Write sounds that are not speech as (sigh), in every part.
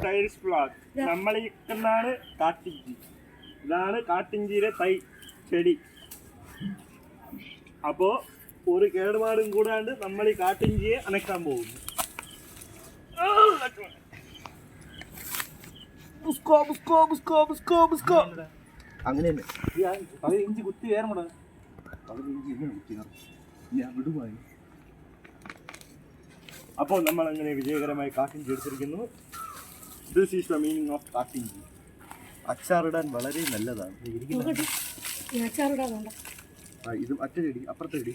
Stylish flag നമ്മൾ ഇരിക്കുന്നതാണ് കാട്ടിഞ്ചി. ഇതാണ് കാട്ടിഞ്ചിയിലെ തൈ ചെടി. അപ്പോ ഒരു കേടുപാടും കൂടാണ്ട് നമ്മൾ ഈ കാട്ടിഞ്ചിയെ അനക്കാൻ പോകുന്നു. അങ്ങനെ തന്നെ പകുതി ഇഞ്ചി കുത്തി വേറമുട പകുതി ഇഞ്ചി ഇങ്ങനെ. ഞാൻ അപ്പോൾ നമ്മൾ അങ്ങനെ വിജയകരമായി കാട്ടിഞ്ചി എടുത്തിരിക്കുന്നു. This is the meaning of കാട്ടിഞ്ചി അച്ചാറിടാൻ വളരെ നല്ലതാണ്. ആ ഇത് മറ്റേ ചെടി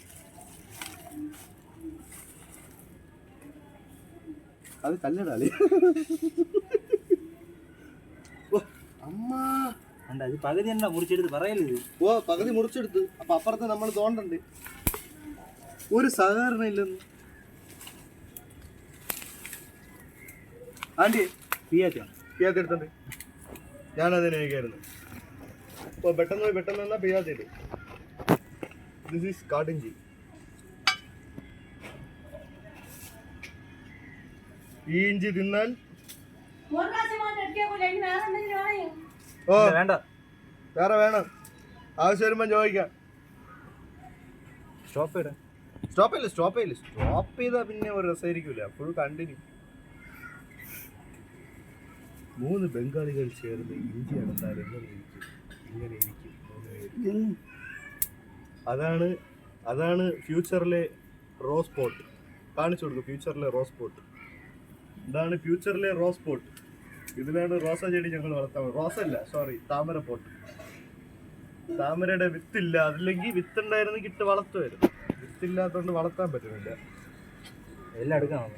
അത് കല്ലടാളി ഓ, അമ്മ. അത് പകുതി എന്നാ മുറിച്ചെടുത്ത് പറയരുത്. ഓ പകുതി മുറിച്ചെടുത്ത്. അപ്പൊ അപ്പുറത്ത് നമ്മൾ തോണ്ടണ്ട്. ഒരു സഹകരണം ഇല്ലെന്ന് തീയാറ്റാ പിയാത്തി എടുത്തോണ്ട് ഞാനതിനെ കഴിക്കായിരുന്നു ഓ പെട്ടെന്ന് പോയി പെട്ടെന്ന് വന്നാൽ പിയാത്തി ദിസ് ഈസ് കാട്ടിഞ്ചി ഈ ഇഞ്ചി തിന്നാൽ? ഓ. വേണ്ട. വേറെ വേണം. ആവശ്യം വരുമ്പോൾ ചോദിക്കാം. സ്റ്റോപ്പ് ഇടാ. സ്റ്റോപ്പ് ചെയ്യില്ല സ്റ്റോപ്പ് ചെയ്യില്ല സ്റ്റോപ്പ് ചെയ്താൽ പിന്നെ ഒരു രസമായിരിക്കില്ല ഫുൾ കണ്ടിന്യൂ മൂന്ന് ബംഗാളികൾ ചേർന്ന് ഇന്ത്യ അടന്നാൽ എങ്ങനെ ഇരിക്കും ഇങ്ങനെ ഇരിക്കും. മൂന്ന് അതാണ് അതാണ് ഫ്യൂച്ചറിലെ റോസ് പോട്ട്. കാണിച്ചു കൊടുക്കും ഫ്യൂച്ചറിലെ റോസ് പോട്ട്. ഇതാണ് ഫ്യൂച്ചറിലെ റോസ് പോട്ട്. ഇതിലാണ് റോസ ചെടി ഞങ്ങൾ വളർത്താൻ റോസ അല്ല സോറി താമര പോട്ട്. താമരയുടെ വിത്തില്ല അതില്ലെങ്കിൽ വിത്ത് ഉണ്ടായിരുന്നെങ്കിൽ ഇട്ട് വളർത്തുമായിരുന്നു. വിത്തില്ലാത്തതുകൊണ്ട് വളർത്താൻ പറ്റുന്നില്ല. എല്ലാം എടുക്കാണോ?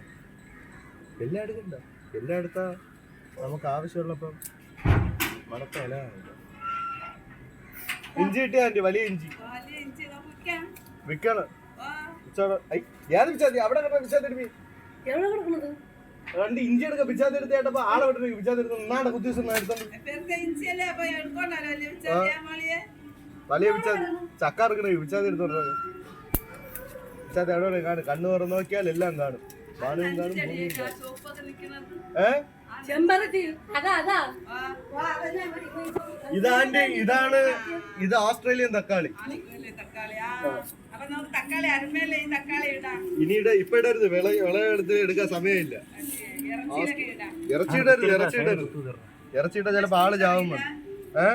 എല്ലാം എടുക്കണ്ട. എല്ലാം എടുത്താ നമുക്ക് ആവശ്യമുള്ളപ്പം മണത്ത ഇല ഇഞ്ചി കിട്ടിയ വലിയ ഇഞ്ചി. വിൽക്കണം ഞാൻ പിച്ചാത്തി അവിടെ കണ്ട രണ്ട് ഇഞ്ചി എടുക്ക കേട്ടപ്പോ ആളെ നാടെ കുത്തി വലിയ ചക്ക എടുക്കണേ പിച്ചാത്തി കാണും കണ്ണു തുറന്നു നോക്കിയാൽ എല്ലാം കാണും. കാണും ഏഹ് ചെമ്പരത്തി. അതാ അതാ. ഇതാന്റെ ഇതാണ് ഇത് ഓസ്ട്രേലിയൻ തക്കാളി. തക്കാളി അരമേലെ ഈ തക്കാളി ഇടാം. ഇനി ഇപ്പൊ ഇടരുത് വിള വിളവെടുത്ത് എടുക്കാൻ സമയമില്ല. ഇറച്ചി ഇടരുത് ഇറച്ചി ഇടരുത് ഇറച്ചി ഇട്ടാ ചിലപ്പോ ആൾ ചാവും ഏ?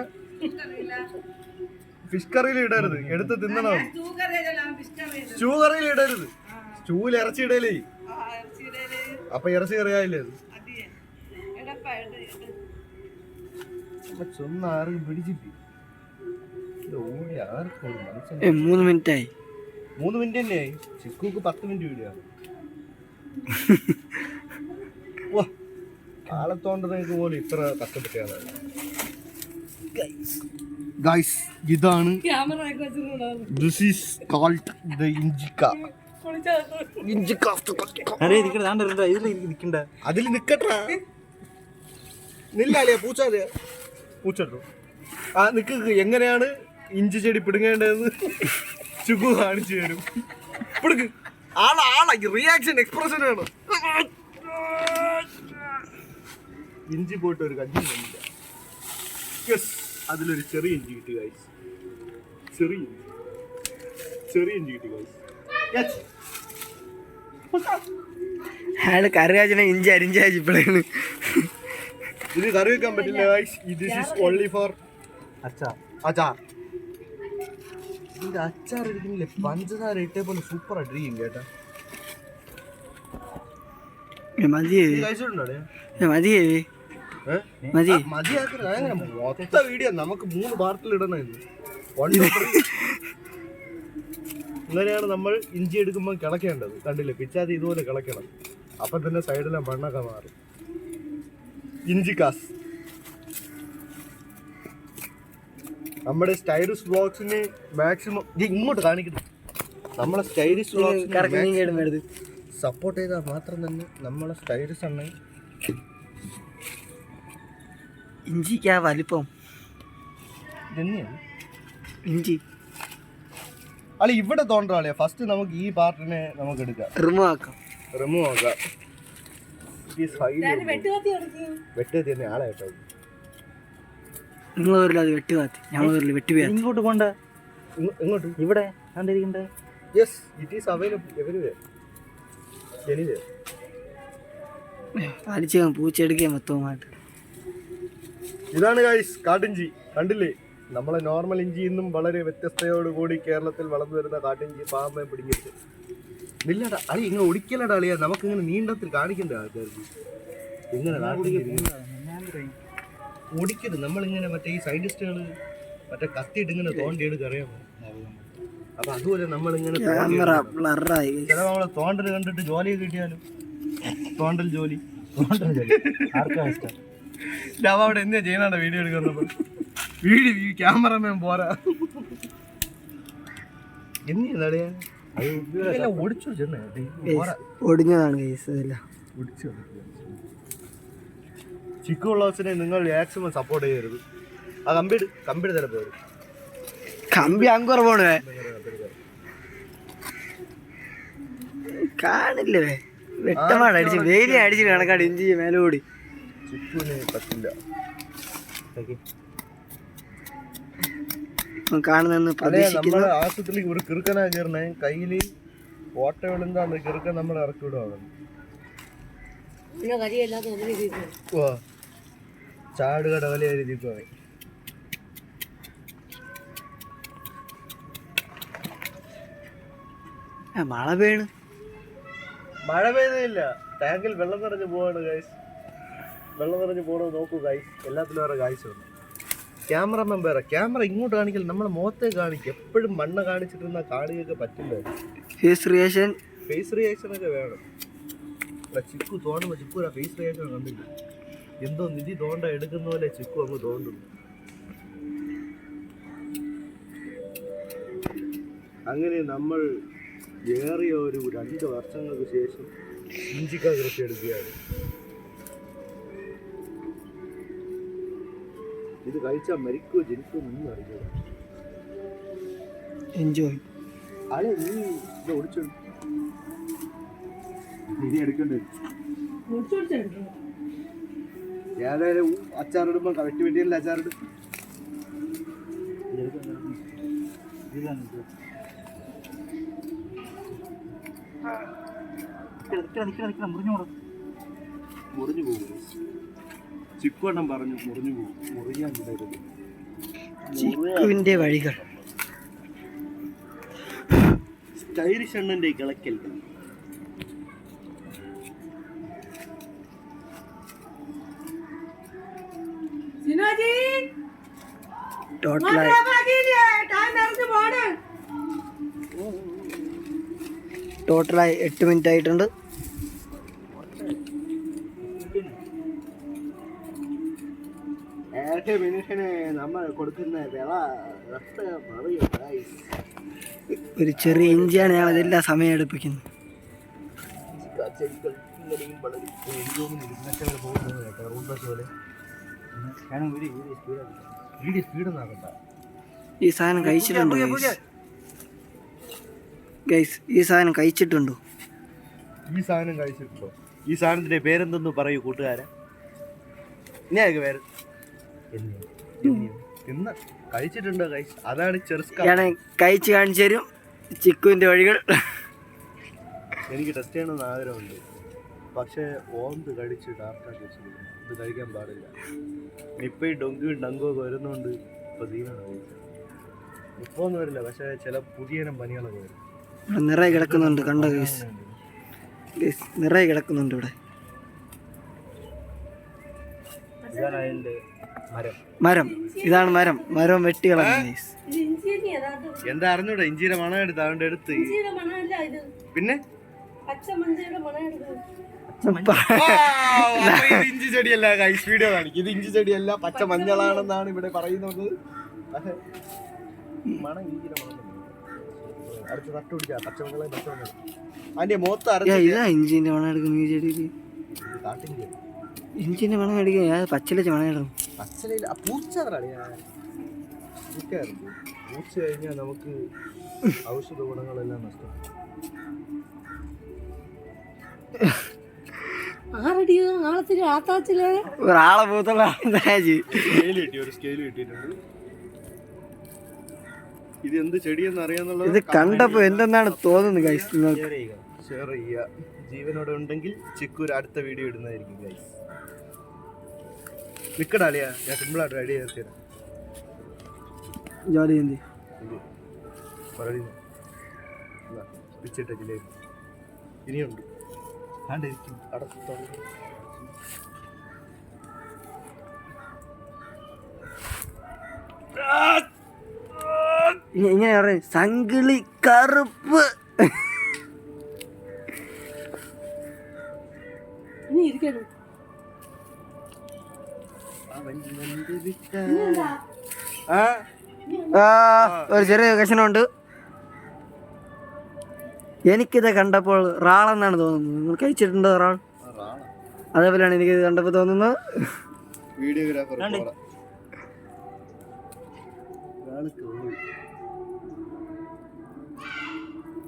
ഫിഷ് കറിയിൽ ഇടരുത് എടുത്ത് തിന്നണം. ചൂ സ്റ്റൂ കറിയിൽ ഇടരുത്. സ്റ്റൂവിൽ ഇറച്ചി ഇടലേ അപ്പൊ ഇറച്ചി കറിയായില്ലേ ചൊന്ന ആരും മനസ്സിന് മൂന്ന് മിനിറ്റ് ആയി മൂന്ന് മിനിറ്റ് തന്നെയായി ചിക്കുക്ക് പത്ത് മിനിറ്റ് വീഡിയോ (laughs) വാ കാലത്തോണ്ടത് പോലും ഇത്ര കഷ്ടപ്പെട്ടാണ് ഗൈസ് ഇതാണ് ദിസ് ഈസ് കോൾഡ് ദ ഇഞ്ചിക്ക അതിൽ നിക്കട്ടാ. നില്ലാലിയാ പൂച്ചാലിയാ പൂച്ചെടുത്തു ആ നിക്ക് എങ്ങനെയാണ് ഇഞ്ചി ചെടി പിടുങ്ങേണ്ടതെന്ന് ചുക്കു കാണിച്ചു തരും. പിടുക്ക്. ആളാ റിയാക്ഷൻ എക്സ്പ്രഷൻ ആണ്. ഇഞ്ചി പോയിട്ട് ഒരു കഞ്ഞി വന്നില്ല. യെസ് അതിലൊരു ചെറിയ ഇഞ്ചി കിട്ടി കായ് ചെറിയ ഇഞ്ചി. ചെറിയ ഇഞ്ചി കിട്ടി കായ് യെസ് കാച്ചണ ഇഞ്ചി ഇപ്പോഴാണ് ഇത് കറി വെക്കാൻ പറ്റില്ല guys this is only for അച്ചാർ. അച്ചാർ. ഇതിന്റെ അച്ചാർ ഇരിക്കുന്നില്ലേ? പഞ്ചസാര ഇട്ടേ പോലെ സൂപ്പർ ആയിട്ട് ഇരിക്കും കേട്ടാ. മതിയേ? മതി. മൊത്ത വീഡിയോ നമുക്ക് മൂന്ന് പാർട്ടിൽ ഇടണമായിരുന്നു ഇങ്ങനെയാണ് നമ്മൾ ഇഞ്ചി എടുക്കുമ്പോൾ കിളക്കേണ്ടത്. കണ്ടില്ലേ? പിച്ചാതി ഇതുപോലെ കിളക്കണം. അപ്പൊ തന്നെ സൈഡിലെ മണ്ണൊക്കെ മാറും. ഇഞ്ചിക്കാസ് നമ്മുടെ സ്റ്റൈലിഷ് ബ്ലോഗ്സിന് മാക്സിമം ഇങ്ങോട്ട് കാണിക്കുന്നു നമ്മളെ സ്റ്റൈലിഷ് ബ്ലോഗ്സ് സപ്പോർട്ട് ചെയ്താൽ മാത്രം തന്നെ നമ്മളെ സ്റ്റൈലിഷ് ആണ്. ഇഞ്ചിക്കാ വലിപ്പം? ഇഞ്ചി. അല്ല ഇവിടെ തോണ്ടാളിയാ ഫസ്റ്റ് നമുക്ക് ഈ പാർട്ടിനെ നമുക്ക് എടുക്കാം. റിമൂവ് ആക്കാം. റിമൂവ് ആക്കാം. വെട്ടുകത്തി കൊടുക്കും. വെട്ട് തന്നെ ആളെ കേട്ടോ. നിങ്ങൾ വരില്ല അത് വെട്ട് ഞങ്ങൾ വരില്ല വെട്ടി പോയാ ഇങ്ങോട്ട് പോണ്ട. ഇങ്ങോട്ട്. എങ്ങോട്ട് ഇവിടെ കണ്ടിരിക്കണ്ടേ യെസ് ഇറ്റ് ഈസ് അവൈലബിൾ പൂച്ചെടുക്കുക ഇതാണ് ഗൈസ് കാട്ടിഞ്ചി. കണ്ടില്ലേ? നമ്മളെ നോർമൽ ഇഞ്ചിയിൽ നിന്നും വളരെ വ്യത്യസ്തയോടുകൂടി കേരളത്തിൽ വളർന്നു വരുന്ന കാട്ടിഞ്ചി പാമ്പെ പിടിഞ്ഞിട്ട് ഇല്ലടാ അളി ഇങ്ങനെ ഒടിക്കലടാ അളിയാ. നമുക്ക് ഇങ്ങനെ നീണ്ടത്തിൽ കാണിക്കണ്ട ആൾക്കാർക്ക്. ഇങ്ങനെ ഒടിക്കരുത്. നമ്മളിങ്ങനെ മറ്റേ ഈ സയന്റിസ്റ്റുകൾ മറ്റേ കത്തിയിട്ട് ഇങ്ങനെ തോണ്ടിയെടുക്കുക അറിയാമോ? അപ്പൊ അതുപോലെ നമ്മളിങ്ങനെ ക്യാമറ ബ്ലറായി ചില നമ്മളെ തോണ്ടൽ കണ്ടിട്ട് ജോലി കിട്ടിയാലും തോണ്ടൽ ജോലി ആർക്കാ ഇഷ്ടം? ലവ അവിടെ എന്നാ ചെയ്യണ വീഡിയോ എടുക്കുന്നപ്പോ? വീഡിയോ ക്യാമറമാൻ പോരാ. എന്നാ ഒടിഞ്ഞതാണ് കേസ് ഇതല്ല ഒടിച്ചു ചിക്കു ഉള്ളവസിനെ നിങ്ങൾ മാക്സിമം സപ്പോർട്ട് ചെയ്യരുത്. ആ കമ്പിട് കമ്പിട് ചിലപ്പോ വരും കമ്പി അങ്കുറവാണ് കാണില്ലേ വെട്ടമാണ് അടിച്ച് വെയിലി അടിച്ച് കണക്കാട് ഇഞ്ചി മേലോടി. ചിക്കുവിന് പറ്റില്ല. കാണുന്നെന്ന് അതെ പ്രതീക്ഷിക്കുന്നു. ആശുപത്രിയിൽ ഒരു കിറുക്കനാ കയറണേ കയ്യിൽ ഓട്ട വിളുന്താന്ന് കിറുക്കൻ നമ്മളെ ഇറക്കി വിടുവാണ്. ചാടുകട കരിയല്ലാതെ ഒന്നിനും ചെയ്തു വാ ചാടുക ഡവലെ എഴുതി പോയി. ആ, മഴ പെയ്യണ്? മഴ പെയ്തില്ല ടാങ്കിൽ വെള്ളം നിറഞ്ഞു പോവാണ് ഗൈസ് വെള്ളം നിറഞ്ഞു പോകണത് നോക്കൂ ഗൈസ് എല്ലാത്തിലും വേറെ കാഴ്ച ഉണ്ട്. ക്യാമറമാൻ വേറെ ക്യാമറ ഇങ്ങോട്ട് കാണിക്കില്ല നമ്മളെ മുഖത്തെ കാണിക്കും. എപ്പോഴും മണ്ണ കാണിച്ചിട്ടിരുന്ന കാണിയൊക്കെ പറ്റില്ല ഫേസ് റിയാക്ഷൻ ഫേസ് റിയാക്ഷൻ ഒക്കെ വേണം. ചിക്കു തോണ്ടുമ്പോൾ ചിക്കു ഫേസ് റിയാക്ഷൻ കണ്ടില്ല? എന്തോ നിധി തോണ്ട എടുക്കുന്ന പോലെ ചിക്കു അങ്ങ് തോണ്ടുന്നു അങ്ങനെ നമ്മൾ ഏറിയ ഒരു രണ്ട് വർഷങ്ങൾക്ക് ശേഷം ഇഞ്ചിക്ക കൃഷി എടുക്കുകയാണ്. ഇത് കഴിച്ചാൽ മരിക്കോ ജനിക്കോ ഒന്നും അറിയില്ല. എൻജോയ് അല്ലെ നീ ഇത് ഓടിച്ചു? നീ എടുക്കണ്ടേ? ഏതായാലും അച്ചാറിടുമ്പോൾ കറക്റ്റ് വേണ്ടിയല്ല അച്ചാറിടും. മുറിഞ്ഞോടും മുറിഞ്ഞു പോകും. ചിക്കുവണ്ണം പറഞ്ഞു മുറിഞ്ഞു പോകും മുറിയാൻ വിടരുത് ചിക്കുവിന്റെ വഴികൾ. സ്റ്റൈലിഷ് എണ്ണന്റെ കിളക്കൽ സിനോജി! ടോട്ടലായി ടോട്ടലായി എട്ട് മിനിറ്റ് ആയിട്ടുണ്ട്. ഏഴ് മനുഷ്യന് നമ്മൾ കൊടുക്കുന്ന വില ഒരു ചെറിയ ഇഞ്ചിയാണ് ഞാൻ അതെല്ലാം സമയം എടുപ്പിക്കുന്നത്. ഈ സാധനം കഴിച്ചിട്ടുണ്ടോ ഗൈസ് ഈ സാധനം കഴിച്ചിട്ടുണ്ടോ? ഈ സാധനം കഴിച്ചിട്ടുണ്ടോ? ഈ സാധനത്തിന്റെ പേരെന്തെന്ന് പറയൂ കൂട്ടുകാരെ. ഞാൻ പേര്? ഇന്ന് കഴിച്ചിട്ടുണ്ടോ കഴിച്ച് അതാണ് ചെറുസ്ക. കഴിച്ച് കാണിച്ചു തരും. ചിക്കുവിന്റെ വഴികൾ. എനിക്ക് ടെസ്റ്റ് ചെയ്യണമെന്ന് ആഗ്രഹമുണ്ട്. പക്ഷേ ഓന്ത് കടിച്ച് ഡാർക്കാക്കി വെച്ചിരിക്കുന്നു. ഇത് കഴിക്കാൻ പാടില്ല. ഇപ്പം ഈ ഡൊങ്കും ഡങ്കും ഒക്കെ വരുന്നോണ്ട് ഇപ്പൊ തീരാണ് ഇപ്പൊ ഒന്നും വരില്ല. പക്ഷെ ചില പുതിയ പനികളൊക്കെ വരും. നിറയെ കിടക്കുന്നുണ്ട്. കണ്ടോ ഗൈസ് ഗൈസ് നിറയെ കിടക്കുന്നുണ്ട് ഇവിടെ ഇതാണ് അതിന്റെ മരം. ഇതാണ് മരം. മരം വെട്ടി കളഞ്ഞു ഗൈസ് എന്താ അറിഞ്ഞൂടാ? ഇഞ്ചിയുടെ മണം എടുത്ത് അതുകൊണ്ട് എടുത്ത്. പിന്നെ? ഇഞ്ചി ചെടിയല്ല കൈസ് വീഡിയോ കാണിക്കും. ഇത് ഇഞ്ചി ചെടിയല്ല പച്ച മഞ്ഞളാണെന്നാണ് ഇവിടെ പറയുന്നത്. മണം ഇഞ്ചിയുടെ മണം. അടുത്ത് നട്ടു അതിന്റെ മുഖത്ത് അറിയാം ഇഞ്ചിന്റെ മണം എടുക്കുന്ന ഈ കാട്ടിഞ്ചി ഇഞ്ചിന്റെ മണം എടുക്കുക ഞാൻ പച്ചില മണം ഇടും പച്ചലയിൽ പൂച്ച പൂച്ച കഴിഞ്ഞാൽ നമുക്ക് ഔഷധ ഗുണങ്ങളെല്ലാം നഷ്ടം. ഒരാളെ പൂത്തുള്ള ഇത് എന്ത് ചെടിയെന്ന് അറിയാന്നുള്ളത് ഇത് കണ്ടപ്പോ എന്തെന്നാണ് തോന്നുന്നത് ഗൈസ് ഷെയർ ചെയ്യുക. ജീവനോടെ ഉണ്ടെങ്കിൽ ചിക്കൂർ അടുത്ത വീഡിയോ ഇടുന്നതായിരിക്കും ഗൈസ് നിക്കടാ അളിയാ ഞാൻ സിമ്പിളായിട്ട് റെഡി ചെയ്ത് തരാം. ജോലി പറയുന്നു പിച്ചിട്ട ജിലേബി ഇനിയുണ്ട്. കണ്ടിരിക്കും അടത്തോളം ഇ- ഇങ്ങനെ പറയും. സംഗിളി കറുപ്പ്. ഇനി ഇരിക്കണം ഒരു ചെറിയ വികസനമുണ്ട് എനിക്കിത് കണ്ടപ്പോൾ റാളെന്നാണ് തോന്നുന്നത്. നിങ്ങൾ കഴിച്ചിട്ടുണ്ടോ റാൾ? അതേപോലെയാണ് എനിക്കിത് കണ്ടപ്പോൾ തോന്നുന്നത്. വീഡിയോഗ്രാഫർ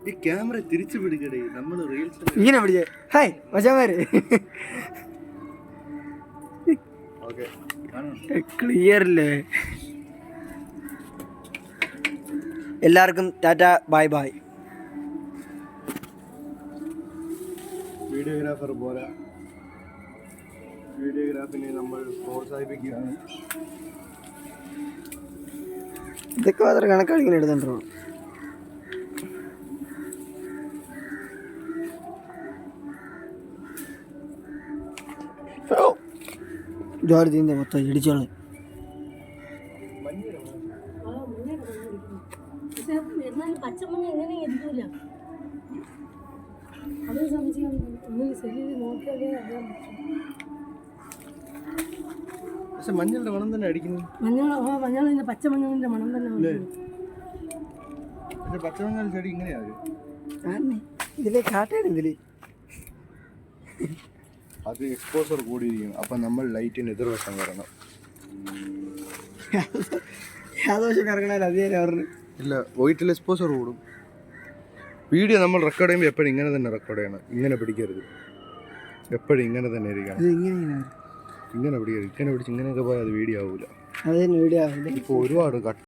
ഈ ക്യാമറ തിരിച്ചു പിടിക്കടേ നമ്മൾ റീൽസ് ഇങ്ങനെ പിടിച്ചേ. ഹായ് മച്ചാമാര്. ക്ലിയർ അല്ലേ എല്ലാവർക്കും ടാറ്റ ബൈ ബൈ വീഡിയോഗ്രാഫർ പോരാ വീഡിയോഗ്രാഫിനെ നമ്മൾ പ്രോത്സാഹിപ്പിക്കുകയാണ്. ഇതൊക്കെ മാത്രം കണക്കാണ് ഇങ്ങനെ എടുത്തിട്ടുള്ളൂ ജോലി മൊത്തം ഇടിച്ചോളെ. പച്ചമഞ്ഞ എങ്ങനെ ഇരിക്കൂല അതേ സംശയം നോക്കിയാലേ അറിയാൻ പക്ഷെ മഞ്ഞളുടെ മണം തന്നെ അടിക്കുന്നു. മഞ്ഞൾ ഓ മഞ്ഞളിന്റെ പച്ചമഞ്ഞളിന്റെ മണം തന്നെ. പക്ഷെ പച്ചമഞ്ഞൾ ചെടി ഇങ്ങനെയാ ഇതിലെ കാട്ടാണ് ഇതിൽ. അത് എക്സ്പോസർ കൂടിയിരിക്കും. അപ്പം നമ്മൾ ലൈറ്റിന് എതിർവശം വരണം യാദോശം കറങ്ങണ അതേ പറഞ്ഞു ഇല്ല വൈറ്റിൽ എക്സ്പോസർ കൂടും. വീഡിയോ നമ്മൾ റെക്കോർഡ് ചെയ്യുമ്പോൾ എപ്പോഴും ഇങ്ങനെ തന്നെ റെക്കോർഡ് ചെയ്യണം. ഇങ്ങനെ പിടിക്കരുത്. എപ്പോഴും ഇങ്ങനെ തന്നെ ഇരിക്കണം. ഇങ്ങനെ. ഇങ്ങനെ പിടിക്കരുത്. ഇങ്ങനെ പിടിച്ച് ഇങ്ങനെയൊക്കെ പോയാൽ അത് വീഡിയോ ആവില്ല അതിന് വീഡിയോ ആവില്ല ഇപ്പോൾ ഒരുപാട് കട്ട്